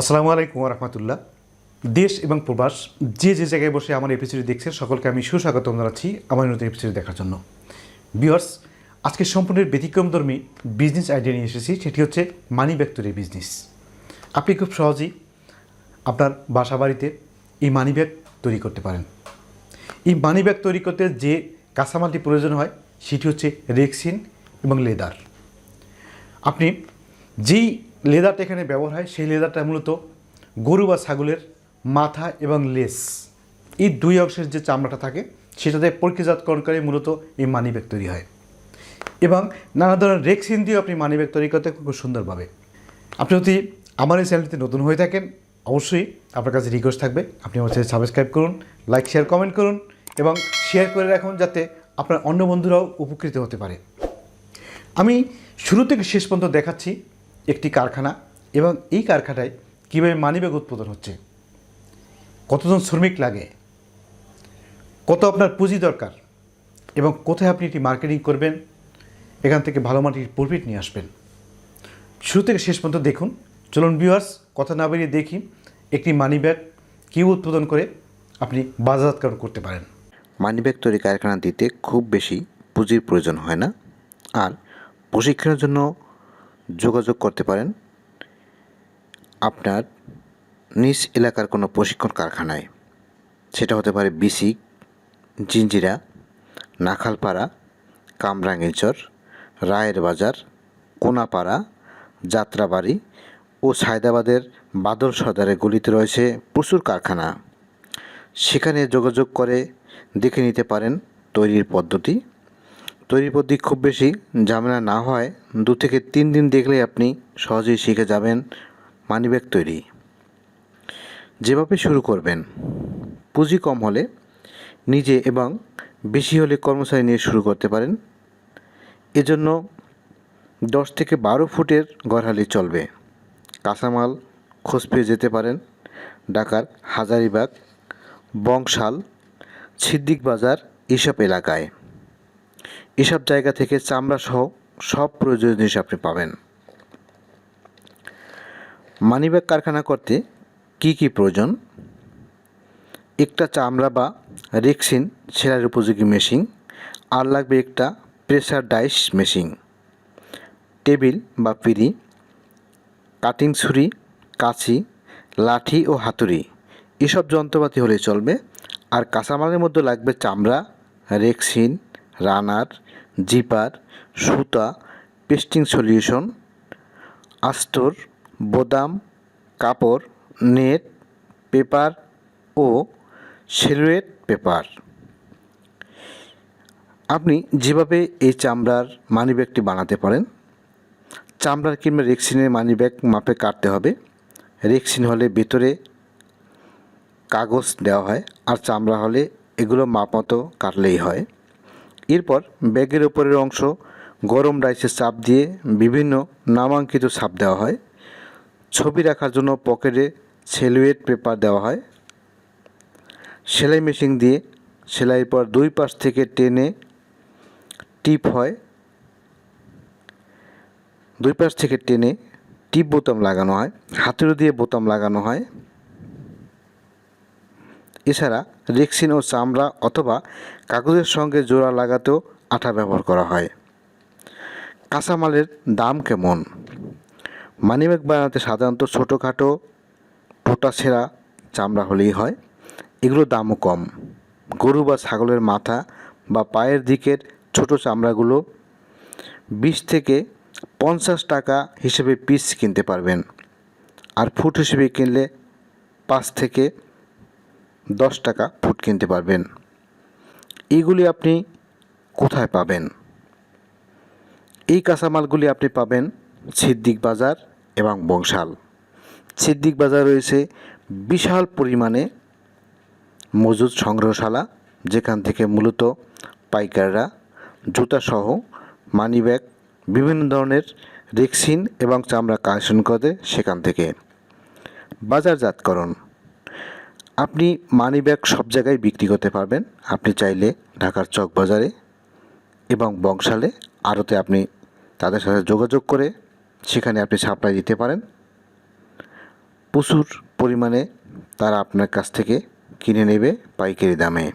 আসসালামু আলাইকুম রহমতুল্লাহ। দেশ এবং প্রবাস, যে যে জায়গায় বসে আমার এপিসোড দেখছেন, সকলকে আমি সুস্বাগতম জানাচ্ছি আমার নতুন এপিসোড দেখার জন্য। বিয়ার্স আজকে সম্পূর্ণ ব্যতিক্রমধর্মী বিজনেস আইডিয়া নিয়ে এসেছি, সেটি হচ্ছে মানি ব্যাগ তৈরির বিজনেস আপনি খুব সহজেই আপনার বাসা বাড়িতে এই মানি ব্যাগ তৈরি করতে পারেন। এই মানি ব্যাগ তৈরি করতে যে কাঁচামালটি প্রয়োজন হয়, সেটি হচ্ছে রেক্সিন এবং লেদার আপনি যেই লেদারটা এখানে ব্যবহার হয়, সেই লেদারটা মূলত গরু বা ছাগলের মাথা এবং লেস। এই দুই অংশের যে চামড়াটা থাকে, সেটাতে প্রক্রিয়াজাতকরণ করে মূলত এই মানি ব্যাগ তৈরি হয়। এবং নানা ধরনের রেক্সিন দিয়েও আপনি মানি ব্যাগ তৈরি করতে খুব সুন্দরভাবে। আপনি যদি আমার এই চ্যানেলটিতে নতুন হয়ে থাকেন, অবশ্যই আপনার কাছে রিকোয়েস্ট থাকবে, আপনি আমার চ্যানেল সাবস্ক্রাইব করুন লাইক শেয়ার কমেন্ট করুন এবং শেয়ার করে রাখুন যাতে আপনার অন্য বন্ধুরাও উপকৃত হতে পারে। আমি শুরু থেকে শেষ পর্যন্ত দেখাচ্ছি একটি কারখানা এবং এই কারখানায় কীভাবে মানিব্যাগ উৎপাদন হচ্ছে? কতজন শ্রমিক লাগে? কত আপনার পুঁজি দরকার? এবং কোথায় আপনি এটি মার্কেটিং করবেন? এখান থেকে ভালো মাটির প্রফিট নিয়ে আসবেন। শুরু থেকে শেষ পর্যন্ত দেখুন। চলুন ভিউয়ার্স কথা না বেরিয়ে দেখি একটি মানি ব্যাগ কী উৎপাদন করে আপনি বাজারজাতকরণ করতে পারেন। মানিব্যাগ তৈরি কারখানা দিতে খুব বেশি পুঁজির প্রয়োজন হয় না। আর প্রশিক্ষণের জন্য যোগাযোগ করতে পারেন। আপনার নিজ এলাকার কোনো প্রশিক্ষণ কারখানায়। সেটা হতে পারে বিসিক, জিঞ্জিরা, নাখালপাড়া কামরাঙ্গিচর রায়ের বাজার, কোনাপাড়া, যাত্রাবাড়ি ও সায়দাবাদের বাদল সর্দারের গলিতে রয়েছে প্রচুর কারখানা। সেখানে যোগাযোগ করে দেখে নিতে পারেন তৈরির পদ্ধতি। তৈরির পদ্ধতি খুব বেশি ঝামেলা না হয়। দু থেকে তিন দিন দেখলে আপনি সহজেই শিখে যাবেন মানিব্যাগ তৈরি। যেভাবে শুরু করবেন, পুঁজি কম হলে নিজে এবং বেশি হলে কর্মচারী নিয়ে শুরু করতে পারেন। এজন্য দশ থেকে বারো ফুটের গড়হালি চলবে। কাঁচামাল, খোঁজ পেয়ে যেতে পারেন। ঢাকার হাজারিবাগ, বংশাল ছিদ্দিক বাজার এসব এলাকায়। এসব জায়গা থেকে চামড়া সহ সব প্রয়োজনীয় জিনিস আপনি পাবেন। মানিব্যাগ কারখানা করতে কি কি প্রয়োজন? একটা চামড়া বা রেক্সিন, সেলাইয়ের উপযোগী মেশিন, আর লাগবে একটা প্রেসার ডাইস মেশিন, টেবিল বা পিড়ি, কাটিং ছুরি, কাঁচি, লাঠি ও হাতুড়ি। এসব যন্ত্রপাতি হলে চলবে, আর কাঁচামালের মধ্যে লাগবে চামড়া, রেক্সিন, রানার জিপার, সুতা, পেস্টিং সলিউশন, আস্তর, বোদাম, কাপড়, নেট, পেপার ও সেলুয়েট পেপার। আপনি যেভাবে এই চামড়ার মানিব্যাগটি বানাতে পারেন, চামড়ার কিংবা রেক্সিনের মানিব্যাগ মাপে কাটতে হবে। রেক্সিন হলে ভেতরে কাগজ দেওয়া হয় আর চামড়া হলে এগুলো মাপ মতো কাটলেই হয়। এরপর ব্যাগের ওপরের অংশ গরম রাইসে চাপ দিয়ে বিভিন্ন নামাঙ্কিত ছাপ দেওয়া হয়। ছবি রাখার জন্য পকেটে সেলুয়েট পেপার দেওয়া হয়। সেলাই মেশিন দিয়ে সেলাইয়ের পর দুই পাশ থেকে টেনে টিপ হয়। দুই পাশ থেকে টেনে টিপ বোতাম লাগানো হয়। হাতুড়ি দিয়ে বোতাম লাগানো হয়। এছাড়া রেক্সিন ও চামড়া অথবা কাগজের সঙ্গে জোড়া লাগাতেও আঠা ব্যবহার করা হয়। কাঁচামালের দাম কেমন? মানিব্যাগ বানাতে সাধারণত ছোটোখাটো টোটা ছেঁড়া চামড়া হলেই হয়। এগুলোর দামও কম। গরু বা ছাগলের মাথা বা পায়ের দিকের ছোট চামড়াগুলো বিশ থেকে পঞ্চাশ টাকা হিসেবে পিস কিনতে পারবেন। আর ফুট হিসেবে কিনলে পাঁচ থেকে দশ টাকা ফুট কিনতে পারবেন। এইগুলি আপনি কোথায় পাবেন? এই কাঁচামালগুলি আপনি পাবেন সিদ্দিক বাজার এবং বংশাল। সিদ্দিক বাজার রয়েছে বিশাল পরিমাণে মজুদ সংগ্রহশালা, যেখান থেকে মূলত পাইকাররা জুতাসহ মানিব্যাগ বিভিন্ন ধরনের রেক্সিন এবং চামড়া কালেকশন করে সেখান থেকে। বাজারজাতকরণ। আপনি মানি ব্যাগ সব জায়গায় বিক্রি করতে পারবেন। আপনি চাইলে ঢাকার চক বাজারে এবং বংশালে আড়তে আপনি তাদের সাথে যোগাযোগ করে সেখানে আপনি সাপ্লাই দিতে পারেন। প্রচুর পরিমাণে তারা আপনার কাছ থেকে কিনে নেবে পাইকারি দামে।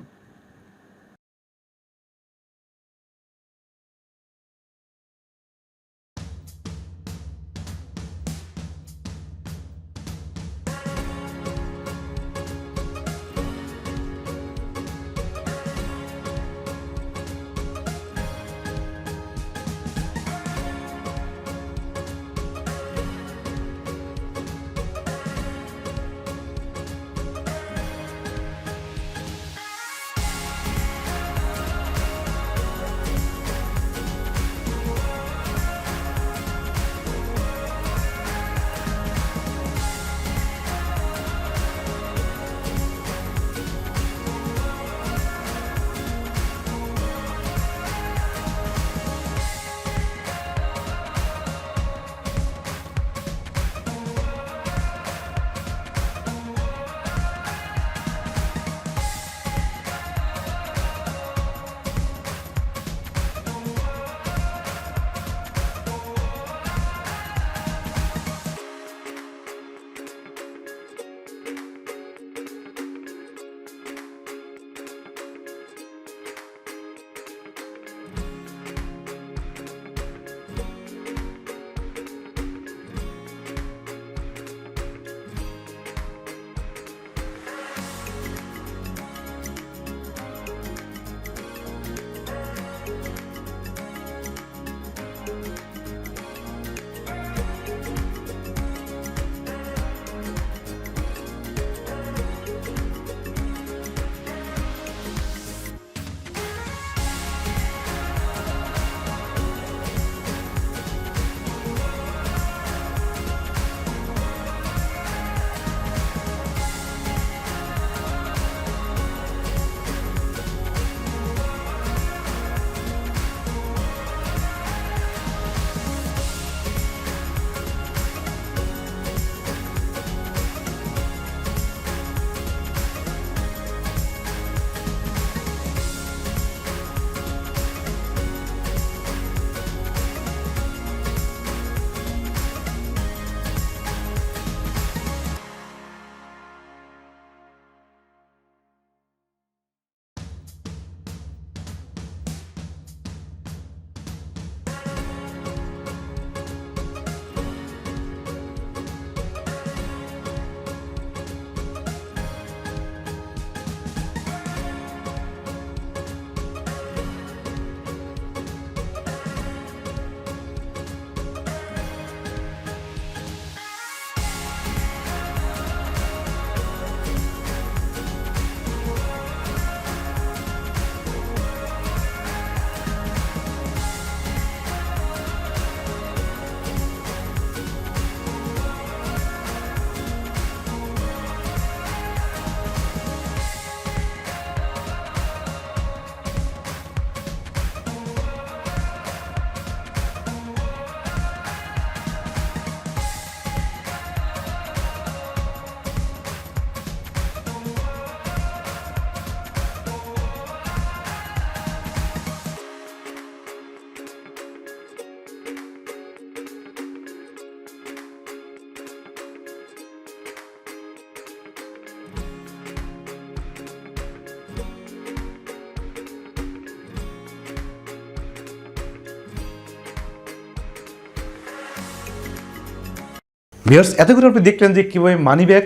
ভিউয়ার্স এতক্ষণ আপনি দেখলেন যে কীভাবে মানি ব্যাগ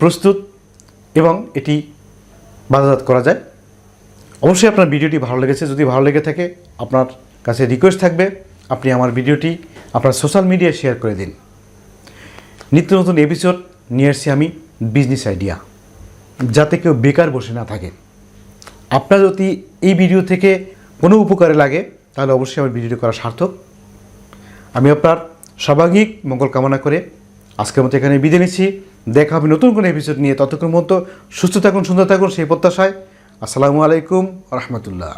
প্রস্তুত এবং এটি বাজারজাত করা যায়। অবশ্যই আপনার ভিডিওটি ভালো লেগেছে। যদি ভালো লেগে থাকে, আপনার কাছে রিকোয়েস্ট থাকবে, আপনি আমার ভিডিওটি আপনার সোশ্যাল মিডিয়ায় শেয়ার করে দিন। নিত্য নতুন এপিসোড নিয়ে আসছি আমি বিজনেস আইডিয়া যাতে কেউ বেকার বসে না থাকে। আপনার যদি এই ভিডিও থেকে কোনো উপকারে লাগে, তাহলে অবশ্যই আমার ভিডিওটি করা সার্থক। আমি আপনার সর্বাঙ্গিক মঙ্গল কামনা করে আজকের মতো এখানে বিদায় নিচ্ছি। দেখা হবে নতুন কোনো এপিসোড নিয়ে। ততক্ষণ মতো সুস্থ থাকুন, সুন্দর থাকুন, সেই প্রত্যাশায়। আসসালামু আলাইকুম রহমতুল্লাহ।